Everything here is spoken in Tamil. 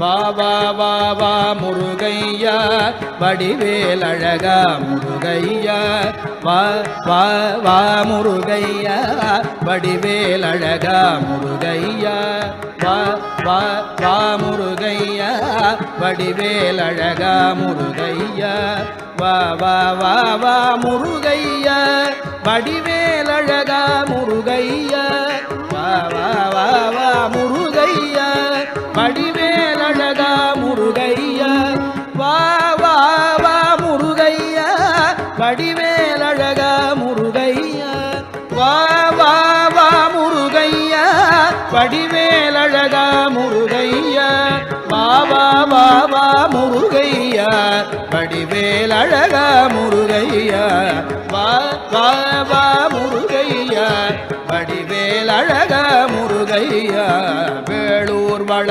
வா வா வா வா முருகையா வடிவேல் அழகா முருகையா வா வா வா முருகையா வடிவேல் அழகா முருகையா வா வா வா முருகையா வடிவேல் அழகா முருகையா வா வா வா வா முருகையா வடிவேல் அழகா முருகையா வா வா வா வா முருகையா வடிவேல் வடிவேல் அழகா முருகையா. வா வா வா முருகையா. வடிவேல் அழகா முருகையா. வா வா வா வா முருகையா. வடிவேல் அழகா முருகையா. வா வா வா முருகையா. வடிவேல் அழகா முருகையா. வேளூர் வள